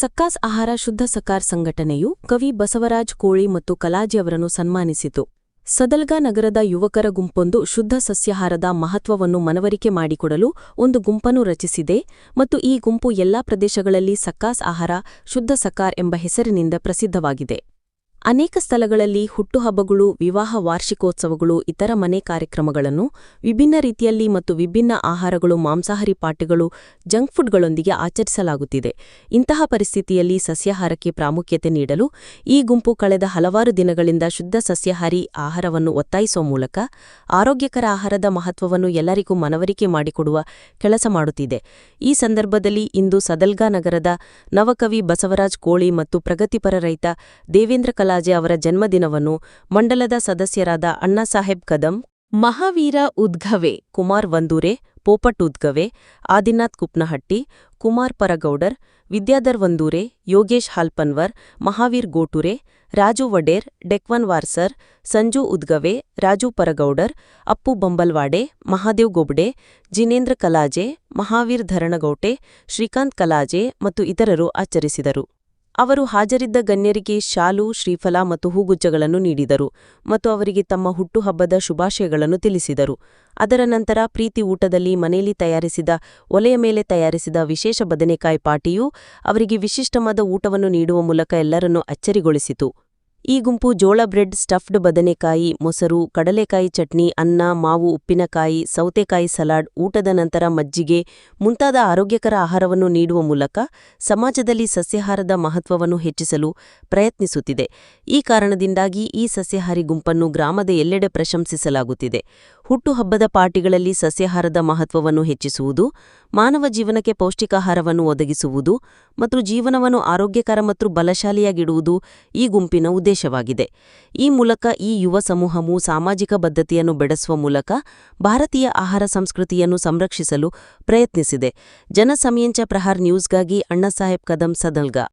ಸಕ್ಕಾಸ್ ಆಹಾರ ಶುದ್ಧ ಸಕಾರ್ ಸಂಘಟನೆಯು ಕವಿ ಬಸವರಾಜ್ ಕೋಳಿ ಮತ್ತು ಕಲಾಜಿ ಅವರನ್ನು ಸನ್ಮಾನಿಸಿತು. ಸದಲ್ಗಾ ನಗರದ ಯುವಕರ ಗುಂಪೊಂದು ಶುದ್ಧ ಸಸ್ಯಾಹಾರದ ಮಹತ್ವವನ್ನು ಮನವರಿಕೆ ಮಾಡಿಕೊಡಲು ಒಂದು ಗುಂಪನ್ನು ರಚಿಸಿದೆ ಮತ್ತು ಈ ಗುಂಪು ಎಲ್ಲಾ ಪ್ರದೇಶಗಳಲ್ಲಿ ಸಕ್ಕಾಸ್ ಆಹಾರ, ಶುದ್ಧ ಸಕಾರ್ ಎಂಬ ಹೆಸರಿನಿಂದ ಪ್ರಸಿದ್ಧವಾಗಿದೆ. ಅನೇಕ ಸ್ಥಳಗಳಲ್ಲಿ ಹುಟ್ಟುಹಬ್ಬಗಳು, ವಿವಾಹ ವಾರ್ಷಿಕೋತ್ಸವಗಳು, ಇತರ ಮನೆ ಕಾರ್ಯಕ್ರಮಗಳನ್ನು, ವಿಭಿನ್ನ ರೀತಿಯಲ್ಲಿ ಮತ್ತು ವಿಭಿನ್ನ ಆಹಾರಗಳು, ಮಾಂಸಾಹಾರಿ ಪಾರ್ಟಿಗಳು, ಜಂಕ್ ಫುಡ್ಗಳೊಂದಿಗೆ ಆಚರಿಸಲಾಗುತ್ತಿದೆ. ಇಂತಹ ಪರಿಸ್ಥಿತಿಯಲ್ಲಿ ಸಸ್ಯಾಹಾರಕ್ಕೆ ಪ್ರಾಮುಖ್ಯತೆ ನೀಡಲು ಈ ಗುಂಪು ಕಳೆದ ಹಲವಾರು ದಿನಗಳಿಂದ ಶುದ್ಧ ಸಸ್ಯಾಹಾರಿ ಆಹಾರವನ್ನು ಒತ್ತಾಯಿಸುವ ಮೂಲಕ ಆರೋಗ್ಯಕರ ಆಹಾರದ ಮಹತ್ವವನ್ನು ಎಲ್ಲರಿಗೂ ಮನವರಿಕೆ ಮಾಡಿಕೊಡುವ ಕೆಲಸ ಮಾಡುತ್ತಿದೆ. ಈ ಸಂದರ್ಭದಲ್ಲಿ ಇಂದು ಸದಲ್ಗಾ ನಗರದ ನವಕವಿ ಬಸವರಾಜ್ ಕೋಳಿ ಮತ್ತು ಪ್ರಗತಿಪರ ರೈತ ದೇವೇಂದ್ರ ಕಲಾಜೆ ಅವರ ಜನ್ಮದಿನವನ್ನು ಮಂಡಲದ ಸದಸ್ಯರಾದ ಅಣ್ಣಾಸಾಹೇಬ್ ಕದಂ, ಮಹಾವೀರ ಉದ್ಘವೆ ಕುಮಾರ್ ವಂದೂರೆ, ಪೋಪಟ್ ಉದ್ಘವೆ, ಆದಿನಾಥ್ ಕುಪ್ನಹಟ್ಟಿ, ಕುಮಾರ್ ಪರಗೌಡರ್, ವಿದ್ಯಾಧರ್ ವಂದೂರೆ, ಯೋಗೇಶ್ ಹಾಲ್ಪನ್ವರ್, ಮಹಾವೀರ್ ಗೋಟುರೆ, ರಾಜು ವಡೇರ್, ಡೆಕ್ವನ್ ವಾರ್ಸರ್, ಸಂಜು ಉದ್ಗವೆ ರಾಜು ಪರಗೌಡರ್, ಅಪ್ಪು ಬಂಬಲ್ವಾಡೆ, ಮಹಾದೇವ್ ಗೊಬ್ಡೆ, ಜಿನೇಂದ್ರ ಕಲಾಜೆ, ಮಹಾವೀರ್ ಧರಣಗೌಟೆ, ಶ್ರೀಕಾಂತ್ ಕಲಾಜೆ ಮತ್ತು ಇತರರು ಆಚರಿಸಿದರು. ಅವರು ಹಾಜರಿದ್ದ ಗಣ್ಯರಿಗೆ ಶಾಲು, ಶ್ರೀಫಲ ಮತ್ತು ಹೂಗುಜ್ಜಗಳನ್ನು ನೀಡಿದರು ಮತ್ತು ಅವರಿಗೆ ತಮ್ಮ ಹುಟ್ಟುಹಬ್ಬದ ಶುಭಾಶಯಗಳನ್ನು ತಿಳಿಸಿದರು. ಅದರ ನಂತರ ಪ್ರೀತಿ ಊಟದಲ್ಲಿ ಮನೆಯಲ್ಲಿ ತಯಾರಿಸಿದ, ಒಲೆಯ ಮೇಲೆ ತಯಾರಿಸಿದ ವಿಶೇಷ ಬದನೆಕಾಯಿ ಪಾಟಿಯು ಅವರಿಗೆ ವಿಶಿಷ್ಟವಾದ ಊಟವನ್ನು ನೀಡುವ ಮೂಲಕ ಎಲ್ಲರನ್ನೂ ಅಚ್ಚರಿಗೊಳಿಸಿತು. ಈ ಗುಂಪು ಜೋಳ ಬ್ರೆಡ್, ಸ್ಟಫ್ಡ್ ಬದನೆಕಾಯಿ, ಮೊಸರು, ಕಡಲೆಕಾಯಿ ಚಟ್ನಿ, ಅನ್ನ, ಮಾವು, ಉಪ್ಪಿನಕಾಯಿ, ಸೌತೆಕಾಯಿ ಸಲಾಡ್, ಊಟದ ನಂತರ ಮಜ್ಜಿಗೆ, ಮುಂತಾದ ಆರೋಗ್ಯಕರ ಆಹಾರವನ್ನು ನೀಡುವ ಮೂಲಕ ಸಮಾಜದಲ್ಲಿ ಸಸ್ಯಾಹಾರದ ಮಹತ್ವವನ್ನು ಹೆಚ್ಚಿಸಲು ಪ್ರಯತ್ನಿಸುತ್ತಿದೆ. ಈ ಕಾರಣದಿಂದಾಗಿ ಈ ಸಸ್ಯಾಹಾರಿ ಗುಂಪನ್ನು ಗ್ರಾಮದ ಎಲ್ಲೆಡೆ ಪ್ರಶಂಸಿಸಲಾಗುತ್ತಿದೆ. ಹುಟ್ಟುಹಬ್ಬದ ಪಾರ್ಟಿಗಳಲ್ಲಿ ಸಸ್ಯಾಹಾರದ ಮಹತ್ವವನ್ನು ಹೆಚ್ಚಿಸುವುದು, ಮಾನವ ಜೀವನಕ್ಕೆ ಪೌಷ್ಟಿಕಾಹಾರವನ್ನು ಒದಗಿಸುವುದು ಮತ್ತು ಜೀವನವನ್ನು ಆರೋಗ್ಯಕರ ಮತ್ತು ಬಲಶಾಲಿಯಾಗಿಡುವುದು ಈ ಗುಂಪಿನ ಉದ್ದೇಶವಾಗಿದೆ. ಈ ಮೂಲಕ ಈ ಯುವ ಸಮೂಹವು ಸಾಮಾಜಿಕ ಬದ್ಧತೆಯನ್ನು ಬೆಳೆಸುವ ಮೂಲಕ ಭಾರತೀಯ ಆಹಾರ ಸಂಸ್ಕೃತಿಯನ್ನು ಸಂರಕ್ಷಿಸಲು ಪ್ರಯತ್ನಿಸಿದೆ. ಜನಸಮಯಂಚ ಪ್ರಹಾರ್ ನ್ಯೂಸ್ಗಾಗಿ ಅಣ್ಣಸಾಹೇಬ್ ಕದಂ ಸದಲ್ಗಾ.